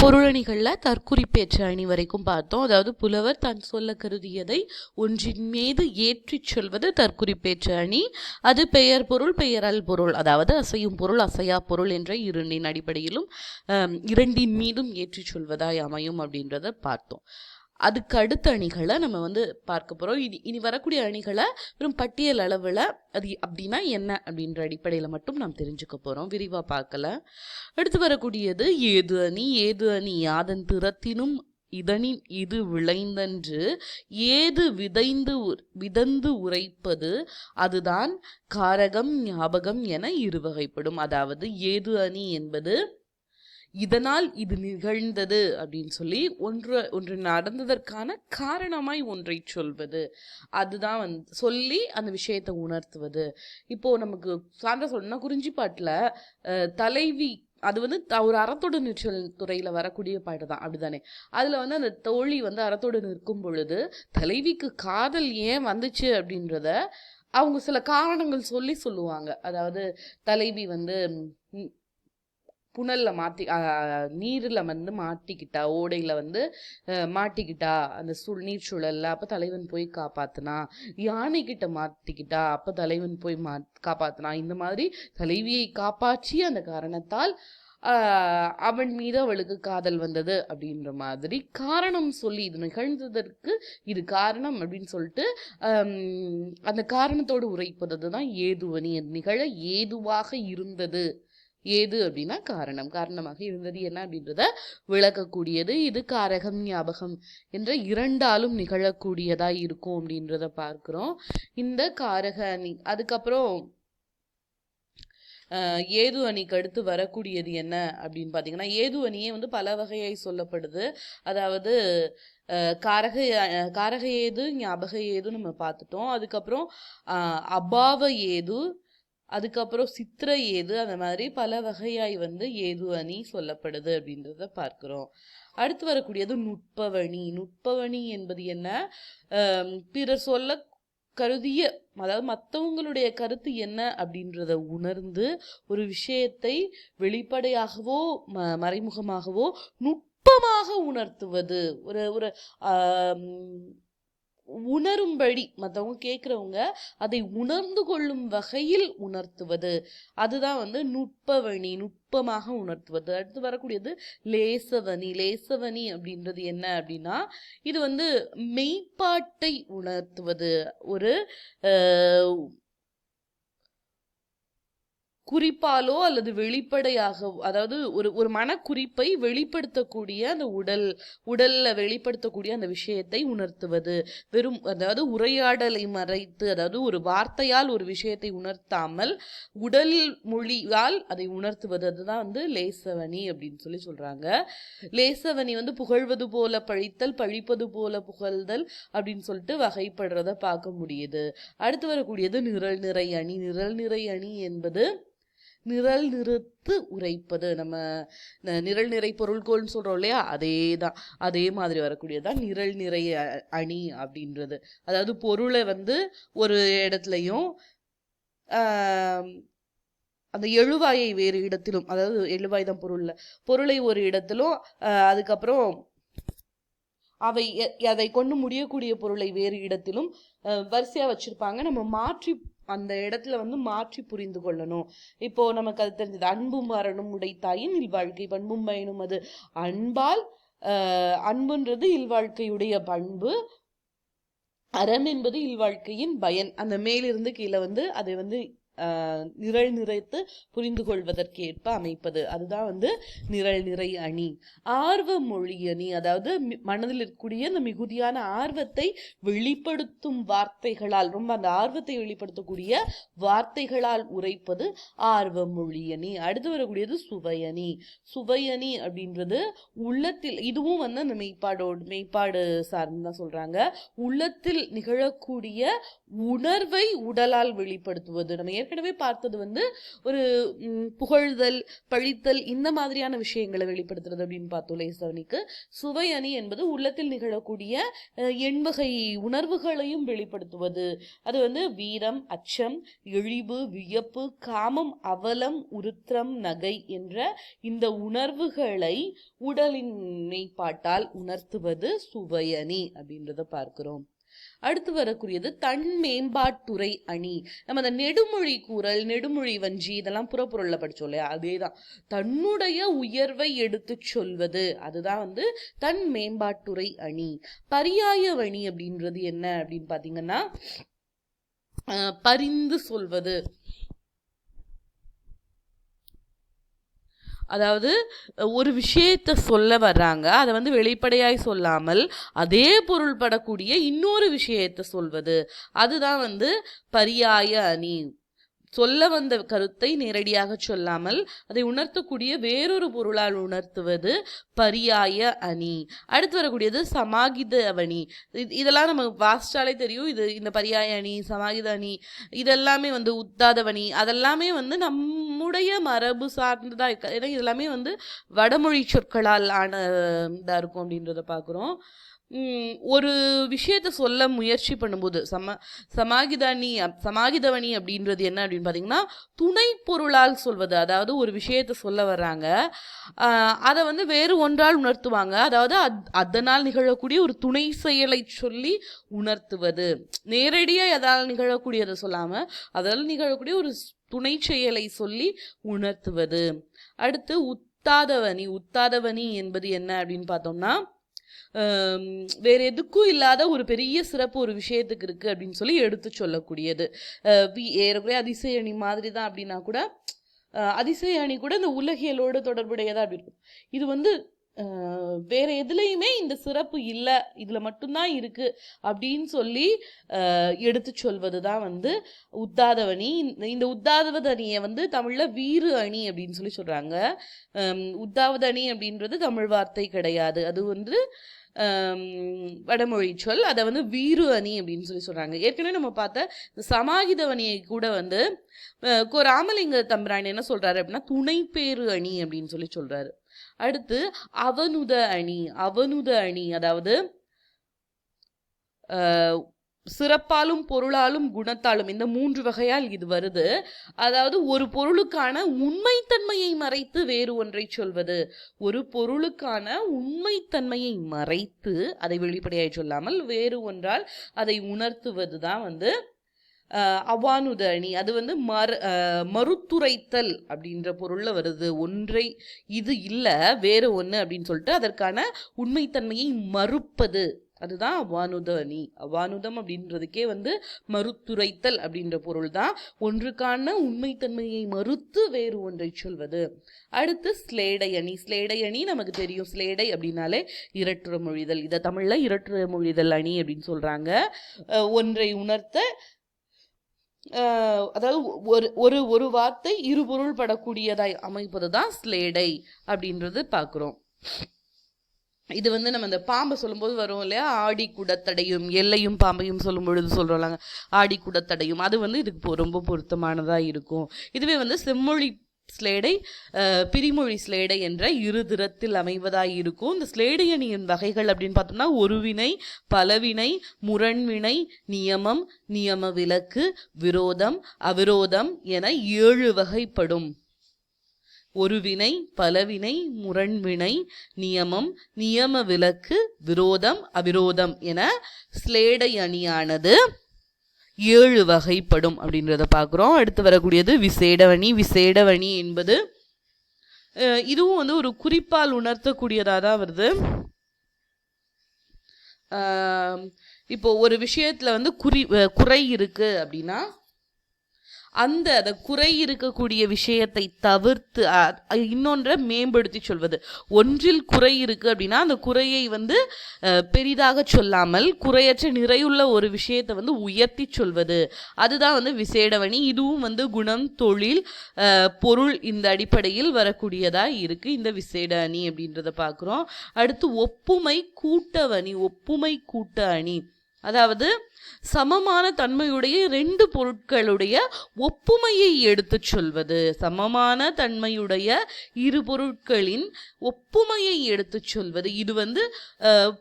பொருளணிகளில் தற்குறிப்பேற்ற அணி வரைக்கும் பார்த்தோம். அதாவது புலவர் தான் சொல்ல கருதியதை ஒன்றின் மீது ஏற்றிச் சொல்வது தற்குறிப்பேற்ற அணி. அது பெயர் பொருள் பெயரல் பொருள். அதாவது அசையும் பொருள் அசையா பொருள் என்ற இரண்டின் அடிப்படையிலும் இரண்டின் மீதும் ஏற்றிச் சொல்வதாய் அமையும் அப்படின்றத பார்த்தோம். அதுக்கு அடுத்த அணிகளை நம்ம வந்து பார்க்க போகிறோம் இனி இனி வரக்கூடிய அணிகளை வெறும் பட்டியல் அளவில் அது அப்படின்னா என்ன அப்படின்ற அடிப்படையில் மட்டும் நாம் தெரிஞ்சுக்க போகிறோம் விரிவாக பார்க்கல. அடுத்து வரக்கூடியது ஏது அணி ஏது அணி யாதன் திறத்தினும் இதனின் இது விளைந்தன்று ஏது விதைந்து விதந்து உரைப்பது அதுதான் காரகம் ஞாபகம் என இருவகைப்படும். அதாவது ஏது அணி என்பது இதனால் இது நிகழ்ந்தது அப்படின்னு சொல்லி ஒன்று ஒன்று நடந்ததற்கான காரணமாய் ஒன்றை சொல்வது. அதுதான் வந்து சொல்லி அந்த விஷயத்தை உணர்த்துவது. இப்போது நமக்கு சான்ற சொல்லணும்னா குறிஞ்சிப்பாட்டில் தலைவி அது வந்து த- ஒரு அறத்தோடு நிற்றல் துறையில் வரக்கூடிய பாட்டு தான் அப்படிதானே அதில் வந்து அந்த தோழி வந்து அறத்தோடு நிற்கும் பொழுது தலைவிக்கு காதல் ஏன் வந்துச்சு அப்படின்றத அவங்க சில காரணங்கள் சொல்லி சொல்லுவாங்க. அதாவது தலைவி வந்து புனலில் மாற்றி நீரில் வந்து மாட்டிக்கிட்டா ஓடையில் வந்து மாட்டிக்கிட்டா அந்த சுழ் நீர் சூழலில் அப்போ தலைவன் போய் காப்பாத்தினா யானை மாட்டிக்கிட்டா அப்போ தலைவன் போய் மா காப்பாத்தினா இந்த மாதிரி தலைவியை காப்பாற்றி அந்த காரணத்தால் அவன் மீது அவளுக்கு காதல் வந்தது அப்படின்ற மாதிரி காரணம் சொல்லி இது நிகழ்ந்ததற்கு இது காரணம் அப்படின்னு சொல்லிட்டு அந்த காரணத்தோடு உரைப்பது தான் ஏதுவனி நிகழ ஏதுவாக இருந்தது. ஏது அப்படின்னா காரணம். காரணமாக இருந்தது என்ன அப்படின்றத விளக்கக்கூடியது. இது காரகம் ஞாபகம் என்ற இரண்டாலும் நிகழக்கூடியதா இருக்கும் அப்படின்றத பார்க்கிறோம். இந்த காரக அணி அதுக்கப்புறம் ஏது அணிக்கு அடுத்து வரக்கூடியது என்ன அப்படின்னு பார்த்தீங்கன்னா ஏது அணியே வந்து பல வகையாய் சொல்லப்படுது. அதாவது காரக காரக ஏது ஞாபக ஏது நம்ம பார்த்துட்டோம். அதுக்கப்புறம் அபாவ ஏது அதுக்கப்புறம் சித்திர ஏது அந்த மாதிரி பல வகையாய் வந்து ஏது அணி சொல்லப்படுது அப்படின்றத பார்க்குறோம். அடுத்து வரக்கூடியது நுட்பவணி. நுட்பவணி என்பது என்ன? பிறர் சொல்ல கருதிய அதாவது மற்றவங்களுடைய கருத்து என்ன அப்படின்றத உணர்ந்து ஒரு விஷயத்தை வெளிப்படையாகவோ ம மறைமுகமாகவோ நுட்பமாக உணர்த்துவது. ஒரு ஒரு உணரும்படி மற்றவங்க கேட்குறவங்க அதை உணர்ந்து கொள்ளும் வகையில் உணர்த்துவது. அதுதான் வந்து நுட்பவணி நுட்பமாக உணர்த்துவது. அடுத்து வரக்கூடியது லேசவனி. லேசவனி அப்படின்றது என்ன அப்படின்னா இது வந்து மெய்ப்பாட்டை உணர்த்துவது. ஒரு குறிப்பாலோ அல்லது வெளிப்படையாக அதாவது ஒரு ஒரு மனக்குறிப்பை வெளிப்படுத்தக்கூடிய அந்த உடல் உடல்ல வெளிப்படுத்தக்கூடிய அந்த விஷயத்தை உணர்த்துவது. வெறும் அதாவது உரையாடலை மறைத்து அதாவது ஒரு வார்த்தையால் ஒரு விஷயத்தை உணர்த்தாமல் உடல் மொழியால் அதை உணர்த்துவது. அதுதான் வந்து லேசவனி அப்படின்னு சொல்லி சொல்றாங்க. லேசவனி வந்து புகழ்வது போல பழித்தல் பழிப்பது போல புகழ்தல் அப்படின்னு சொல்லிட்டு வகைப்படுறத பார்க்க முடியுது. அடுத்து வரக்கூடியது நிரல் நிறை அணி. நிரல் நிறை அணி என்பது நிரல் நிறுத்து உரைப்பது. நம்ம ந- நிரல் நிறை பொருள்கோள்னு சொல்கிறோம் இல்லையா? அதே தான் அதே மாதிரி வரக்கூடியதான் நிரல் நிறை அ- அணி அப்படின்றது. அதாவது பொருளை வந்து ஒரு இடத்துலையும் அந்த எழுவாயை வேறு இடத்திலும் அதாவது எழுவாய் தான் பொருள்ல. பொருளை ஒரு இடத்திலும் அதுக்கப்புறம் அவை எ- அதை கொண்டு முடியக்கூடிய பொருளை வேறு இடத்திலும் வரிசையாக வச்சுருப்பாங்க வச்சிருப்பாங்க. நம்ம மாற்றி அந்த இடத்துல வந்து மாற்றி புரிந்து கொள்ளணும். இப்போ நமக்கு அது தெரிஞ்சது. அன்பும் வரணும் உடைத்தாயின் இல்வாழ்க்கை பண்பும் பயனும் அது. அன்பால் அன்புன்றது இல்வாழ்க்கையுடைய பண்பு. அறம் என்பது இல்வாழ்க்கையின் பயன். அந்த மேலிருந்து கீழே வந்து அதை வந்து நிரல் நிறைத்து புரிந்து கொள்வதற்கேற்ப அமைப்பது. அதுதான் வந்து நிரல் நிறை அணி. ஆர்வ மொழி அணி. அதாவது மி- மனதில் இருக்கக்கூடிய அந்த மிகுதியான ஆர்வத்தை வெளிப்படுத்தும் வார்த்தைகளால் ரொம்ப அந்த ஆர்வத்தை வெளிப்படுத்தக்கூடிய வார்த்தைகளால் உரைப்பது ஆர்வ மொழி அணி. அடுத்து வரக்கூடியது சுவையணி சுவையணி அப்படின்றது உள்ளத்தில் இதுவும் வந்து அந்த மெய்ப்பாடோடு மெய்ப்பாடு சார்ந்து தான் சொல்றாங்க. உள்ளத்தில் நிகழக்கூடிய உணர்வை உடலால் வெளிப்படுத்துவது. நம்ம ஏற்கனவே பார்த்தது வந்து ஒரு புகழ்தல் பழித்தல் இந்த மாதிரியான விஷயங்களை வெளிப்படுத்துறது அப்படின்னு பார்த்தோம் லேசவனிக்கு சுவை அணி என்பது உள்ளத்தில் நிகழக்கூடிய எண்வகை உணர்வுகளையும் வெளிப்படுத்துவது. அது வந்து வீரம் அச்சம் இழிவு வியப்பு காமம் அவலம் உருத்திரம் நகை என்ற இந்த உணர்வுகளை உடலின் மெய்ப்பாட்டால் உணர்த்துவது சுவையணி அப்படின்றத பார்க்கிறோம். அடுத்து வரக்கூடியது தன் மேம்பாட்டுரை அணி. நம்ம அந்த நெடுமொழி கூறல் நெடுமொழி வஞ்சி இதெல்லாம் புறப்பொருளில் படிச்சோம் இல்லையா? அதேதான். தன்னுடைய உயர்வை எடுத்துச் சொல்வது. அதுதான் வந்து தன் மேம்பாட்டுரை அணி. பரியாய வணி அப்படின்றது என்ன அப்படின்னு பார்த்தீங்கன்னா பரிந்து சொல்வது. அதாவது ஒரு விஷயத்தை சொல்ல வர்றாங்க அதை வந்து வெளிப்படையாய் சொல்லாமல் அதே பொருள்படக்கூடிய இன்னொரு விஷயத்தை சொல்வது. அதுதான் வந்து பரியாய அணி. சொல்ல வந்த கருத்தை நேரடியாக சொல்லாமல் அதை உணர்த்தக்கூடிய வேறொரு பொருளால் உணர்த்துவது பரியாய அணி. அடுத்து வரக்கூடியது சமாகித அணி. இதெல்லாம் நம்ம வாஸ்டாலே தெரியும். இது இந்த பரியாய அணி சமாகித அணி இதெல்லாமே வந்து உத்தாதவணி அதெல்லாமே வந்து நம்முடைய மரபு சார்ந்ததாக இருக்க ஏன்னா இதெல்லாமே வந்து வடமொழி சொற்களால் ஆன இதாக இருக்கும் அப்படின்றத பார்க்குறோம் ஒரு விஷயத்த சொல்ல முயற்சி பண்ணும்போது சம சமாகிதானி அப்- சமாகிதவணி அப்படின்றது என்ன அப்படின்னு பார்த்தீங்கன்னா துணை பொருளால் சொல்வது. அதாவது ஒரு விஷயத்த சொல்ல வர்றாங்க. அதை வந்து வேறு ஒன்றால் உணர்த்துவாங்க. அதாவது அத்- அதனால் நிகழக்கூடிய ஒரு துணை செயலை சொல்லி உணர்த்துவது. நேரடியாக எதால் நிகழக்கூடியதை சொல்லாமல் அதால் நிகழக்கூடிய ஒரு ஸ்- துணை செயலை சொல்லி உணர்த்துவது. அடுத்து உத்தாதவனி. உத்தாதவனி என்பது என்ன அப்படின்னு பார்த்தோம்னா வேற எதுக்கும் இல்லாத ஒரு பெரிய சிறப்பு ஒரு விஷயத்துக்கு இருக்கு அப்படின்னு சொல்லி எடுத்து சொல்லக்கூடியது. அஹ் ஏறக்குறைய அதிசய அணி மாதிரி தான் அப்படின்னா கூட அதிசய அணி கூட இந்த உலகியலோடு தொடர்புடையதா அப்படி இருக்கும். இது வந்து வேற எதுலேயுமே இந்த சிறப்பு இல்லை இதில் மட்டும்தான் இருக்கு அப்படின்னு சொல்லி எடுத்து சொல்வது தான் வந்து உத்தாதவணி. இந்த- இந்த உத்தாதவத அணியை வந்து தமிழில் வீறு அணி அப்படின்னு சொல்லி சொல்கிறாங்க உத்தாவதணி அப்படின்றது தமிழ் வார்த்தை கிடையாது. அது வந்து வடமொழி சொல். அதை வந்து வீறு அணி அப்படின்னு சொல்லி சொல்கிறாங்க ஏற்கனவே நம்ம பார்த்த இந்த கூட வந்து கோ ராமலிங்க தம்பிரான் என்ன சொல்கிறாரு அப்படின்னா துணைப்பேறு அணி அப்படின்னு சொல்லி சொல்கிறாரு அடுத்து அவனுத அணி அவனுத அணி அதாவது சிறப்பாலும் பொருளாலும் குணத்தாலும் இந்த மூன்று வகையால் இது வருது. அதாவது ஒரு பொருளுக்கான உண்மைத்தன்மையை மறைத்து வேறு ஒன்றை சொல்வது. ஒரு பொருளுக்கான உண்மைத்தன்மையை மறைத்து அதை வெளிப்படையாய் சொல்லாமல் வேறு ஒன்றால் அதை உணர்த்துவது தான் வந்து அவானுத அணி அது வந்து மறு மறுத்துரைத்தல் அப்படின்ற பொருளில் வருது. ஒன்றை இது இல்லை வேறு ஒன்று அப்படின்னு சொல்லிட்டு அதற்கான உண்மைத்தன்மையை மறுப்பது. அதுதான் அவானுத அணி அவானுதம் அப்படின்றதுக்கே வந்து மறுத்துரைத்தல் அப்படின்ற பொருள் தான் ஒன்றுக்கான உண்மைத்தன்மையை மறுத்து வேறு ஒன்றை சொல்வது. அடுத்து ஸ்லேடை அணி ஸ்லேடை அணி நமக்கு தெரியும். ஸ்லேடை அப்படின்னாலே இரட்டுற மொழிதல் இதை தமிழில் இரட்டுற மொழிதல் அணி அப்படின்னு சொல்கிறாங்க ஒன்றை உணர்த்த அதாவது ஒரு ஒரு ஒரு வார்த்தை இரு பொருள் படக்கூடியதாய் அமைப்பது தான் ஸ்லேடை அப்படின்றது பார்க்குறோம். இது வந்து நம்ம இந்த பாம்பை சொல்லும்போது வரும் இல்லையா? ஆடி குடத்தடையும் எல்லையும் பாம்பையும் சொல்லும் பொழுது சொல்கிறோம்லாங்க ஆடி குடத்தடையும். அது வந்து இதுக்கு ரொம்ப பொருத்தமானதாக இருக்கும். இதுவே வந்து செம்மொழி ஸ்லேடை பிரிமொழி ஸ்லேடை என்ற இரு திறத்தில் அமைவதாய் இருக்கும். இந்த ஸ்லேடை அணியின் வகைகள் அப்படின்னு பார்த்தோம்னா ஒருவினை பலவினை முரண்வினை நியமம் நியம விலக்கு விரோதம் அவிரோதம் என ஏழு வகைப்படும். ஒருவினை பலவினை முரண்வினை நியமம் நியம விலக்கு விரோதம் அவிரோதம் என ஸ்லேடை அணியானது. ஏழு வகைப்படும் அப்படின்றத பார்க்குறோம். அடுத்து வரக்கூடியது விசேடவணி. விசேடவணி என்பது இதுவும் வந்து ஒரு குறிப்பால் உணர்த்தக்கூடியதாக தான் வருது. இப்போ ஒரு விஷயத்தில் வந்து குறி குறை இருக்குது அப்படின்னா அந்த அந்த குறை இருக்கக்கூடிய விஷயத்தை தவிர்த்து இன்னொன்றை மேம்படுத்தி சொல்வது. ஒன்றில் குறை இருக்கு அப்படின்னா அந்த குறையை வந்து பெரிதாக சொல்லாமல் குறையற்ற நிறையுள்ள ஒரு விஷயத்தை வந்து உயர்த்தி சொல்வது. அதுதான் வந்து விசேடவணி. இதுவும் வந்து குணம் தொழில் பொருள் இந்த அடிப்படையில் வரக்கூடியதா இருக்கு இந்த விசேட அணி அப்படின்றத பார்க்குறோம். அடுத்து ஒப்புமை கூட்டவணி ஒப்புமை கூட்ட அணி. அதாவது சமமான தன்மையுடைய ரெண்டு பொருட்களுடைய ஒப்புமையை எடுத்துச் சொல்வது. சமமான தன்மையுடைய இரு பொருட்களின் ஒப்புமையை எடுத்துச் சொல்வது. இது வந்து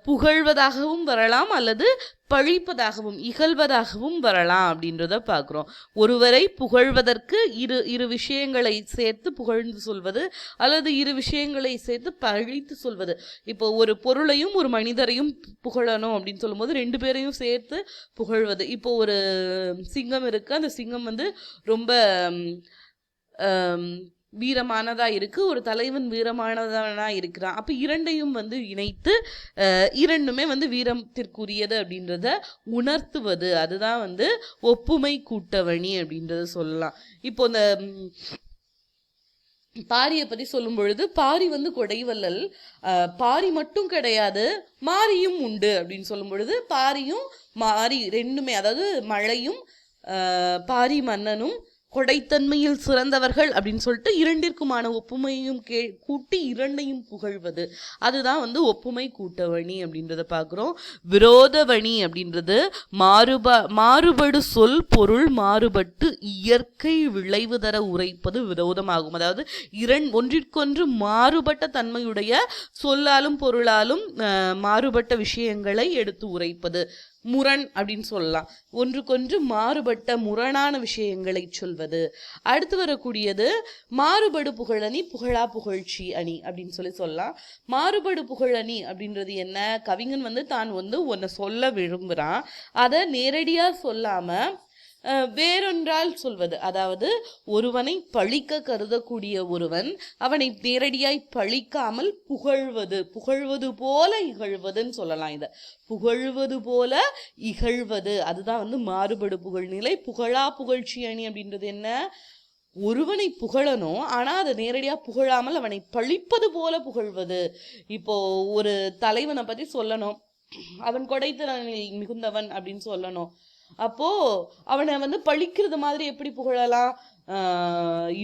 புகழ்வதாகவும் வரலாம் அல்லது பழிப்பதாகவும் இகழ்வதாகவும் வரலாம் அப்படின்றத பார்க்குறோம். ஒருவரை புகழ்வதற்கு இரு இரு விஷயங்களை சேர்த்து புகழ்ந்து சொல்வது அல்லது இரு விஷயங்களை சேர்த்து பழித்து சொல்வது. இப்போ ஒரு பொருளையும் ஒரு மனிதரையும் புகழணும் அப்படின்னு சொல்லும்போது ரெண்டு பேரையும் சேர்த்து புகழ்வது. இப்போ ஒரு சிங்கம் இருக்கு. அந்த சிங்கம் வந்து ரொம்ப வீரமானதாக இருக்குது வீரமானதா இருக்கு. ஒரு தலைவன் வீரமானதா இருக்கிறான். அப்ப இரண்டையும் வந்து இணைத்து இரண்டுமே வந்து வீரத்திற்குரியது அப்படின்றத உணர்த்துவது. அதுதான் வந்து ஒப்புமை கூட்டவணி அப்படின்றத சொல்லலாம். இப்போ இந்த பாரியை பத்தி சொல்லும் பொழுது பாரி வந்து கொடைவல்லல் பாரி மட்டும் கிடையாது மாரியும் உண்டு அப்படின்னு சொல்லும் பொழுது பாரியும் மாறி ரெண்டுமே அதாவது மழையும் பாரி மன்னனும் கொடைத்தன்மையில் சிறந்தவர்கள் அப்படின்னு சொல்லிட்டு இரண்டிற்குமான ஒப்புமையும் கே கூட்டி இரண்டையும் புகழ்வது. அதுதான் வந்து ஒப்புமை கூட்டவணி அப்படின்றத பார்க்குறோம். விரோதவணி அப்படின்றது மாறுபா மாறுபடு சொல் பொருள் மாறுபட்டு இயற்கை விளைவு தர உரைப்பது விரோதமாகும். அதாவது இரண் ஒன்றிற்கொன்று மாறுபட்ட தன்மையுடைய சொல்லாலும் பொருளாலும் மாறுபட்ட விஷயங்களை எடுத்து உரைப்பது. முரண் அப்படின்னு சொல்லலாம். ஒன்றுக்கொன்று மாறுபட்ட முரணான விஷயங்களை சொல்வது. அடுத்து வரக்கூடியது மாறுபடு புகழணி புகழா புகழ்ச்சி அணி அப்படின்னு சொல்லி சொல்லலாம். மாறுபடு புகழணி அப்படின்றது என்ன? கவிஞன் வந்து தான் வந்து ஒன்று சொல்ல விரும்புகிறான் அதை நேரடியாக சொல்லாமல் வேறொன்றால் சொல்வது. அதாவது ஒருவனை பழிக்க கருதக்கூடிய ஒருவன் அவனை நேரடியாய் பழிக்காமல் புகழ்வது. புகழ்வது போல இகழ்வதுன்னு சொல்லலாம் இதை. புகழ்வது போல இகழ்வது. அதுதான் வந்து மாறுபடு புகழ்நிலை புகழா புகழ்ச்சி அணி அப்படின்றது என்ன? ஒருவனை புகழணும் ஆனால் அதை நேரடியாக புகழாமல் அவனை பழிப்பது போல புகழ்வது. இப்போ ஒரு தலைவனை பற்றி சொல்லணும். அவன் கொடைத்திறனில் மிகுந்தவன் அப்படின்னு சொல்லணும். அப்போ அவனை வந்து பழிக்கிறது மாதிரி எப்படி புகழலாம்?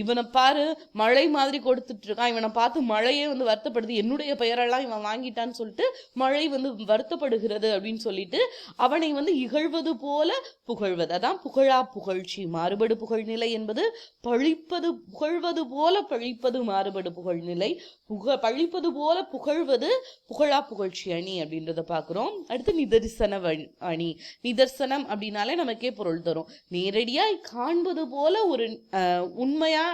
இவனை பாரு மழை மாதிரி கொடுத்துட்டு இருக்கான். இவனை பார்த்து மழையே வந்து வருத்தப்படுது. என்னுடைய பெயரெல்லாம் இவன் வாங்கிட்டான்னு சொல்லிட்டு மழை வந்து வருத்தப்படுகிறது அப்படின்னு சொல்லிட்டு அவனை வந்து இகழ்வது போல புகழ்வது. அதான் புகழா புகழ்ச்சி மாறுபடு புகழ்நிலை என்பது பழிப்பது புகழ்வது போல பழிப்பது மாறுபடு புகழ்நிலை. புக பழிப்பது போல புகழ்வது புகழா புகழ்ச்சி அணி அப்படின்றத பார்க்குறோம். அடுத்து நிதர்சன அணி. நிதர்சனம் அப்படின்னாலே நமக்கே பொருள் தரும். நேரடியாய் காண்பது போல ஒரு உண்மையாக உண்மையா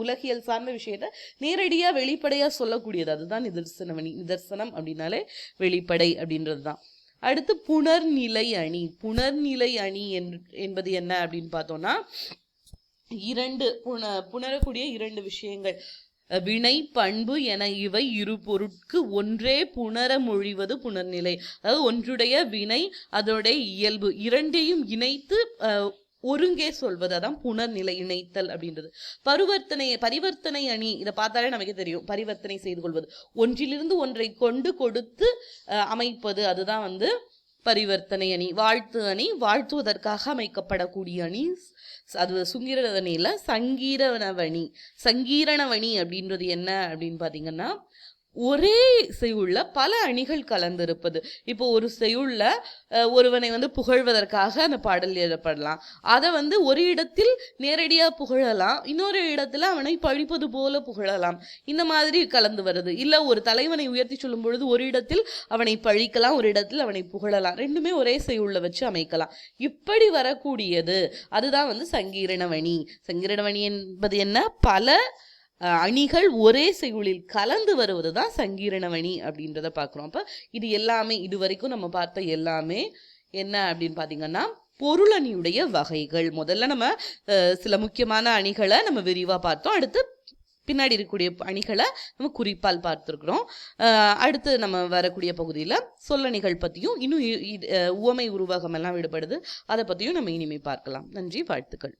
உலகியல் சார்ந்த விஷயத்த நேரடியாக வெளிப்படையாக சொல்லக்கூடியது. அதுதான் நிதர்சன அணி நிதர்சனம் அப்படின்னாலே வெளிப்படை அப்படின்றது தான் அடுத்து புனர்நிலை அணி. புணர்நிலை அணி என் என்பது என்ன அப்படின்னு பார்த்தோம்னா இரண்டு புன புணரக்கூடிய இரண்டு விஷயங்கள். வினை பண்பு என இவை இரு பொருட்கு ஒன்றே புணர மொழிவது புணர்நிலை அதாவது ஒன்றுடைய வினை அதோடைய இயல்பு. இரண்டையும் இணைத்து ஒருங்கே சொல்வது அதான் புனர்நிலை இணைத்தல் அப்படின்றது. பரிவர்த்தனை பரிவர்த்தனை அணி இதை பார்த்தாலே நமக்கு தெரியும். பரிவர்த்தனை செய்து கொள்வது. ஒன்றிலிருந்து ஒன்றை கொண்டு கொடுத்து அமைப்பது. அதுதான் வந்து பரிவர்த்தனை அணி. வாழ்த்து அணி. வாழ்த்துவதற்காக அமைக்கப்படக்கூடிய அணி. ஸ்- அது சுங்கிரவணியில் சங்கீரணவணி சங்கீரணவணி அப்படின்றது என்ன அப்படின்னு பார்த்தீங்கன்னா ஒரே செய்யுள்ள பல அணிகள் கலந்திருப்பது. இப்போ ஒரு செய்யுள்ள ஒருவனை வந்து புகழ்வதற்காக அந்த பாடல் எழுதப்படலாம். அதை வந்து ஒரு இடத்தில் நேரடியாக புகழலாம். இன்னொரு இடத்துல அவனை பழிப்பது போல புகழலாம். இந்த மாதிரி கலந்து வருது. இல்லை ஒரு தலைவனை உயர்த்தி சொல்லும் பொழுது ஒரு இடத்தில் அவனை பழிக்கலாம் ஒரு இடத்தில் அவனை புகழலாம். ரெண்டுமே ஒரே செய்யுள்ள வச்சு அமைக்கலாம். இப்படி வரக்கூடியது. அதுதான் வந்து சங்கீரணவணி. சங்கீரணவணி என்பது என்ன? பல அணிகள் ஒரே செய்யுளில் கலந்து வருவது தான் சங்கீரணவணி அப்படின்றத பார்க்குறோம். அப்போ இது எல்லாமே இது வரைக்கும் நம்ம பார்த்த எல்லாமே என்ன அப்படின்னு பார்த்தீங்கன்னா பொருளணியுடைய வகைகள். முதல்ல நம்ம சில முக்கியமான அணிகளை நம்ம விரிவாக பார்த்தோம். அடுத்து பின்னாடி இருக்கக்கூடிய அணிகளை நம்ம குறிப்பால் பார்த்துருக்குறோம். அடுத்து நம்ம வரக்கூடிய பகுதியில் சொல்லணிகள் பற்றியும் இன்னும் உவமை உருவகம் எல்லாம் விடுபடுது. அதை பற்றியும் நம்ம இனிமே பார்க்கலாம். நன்றி வாழ்த்துக்கள்.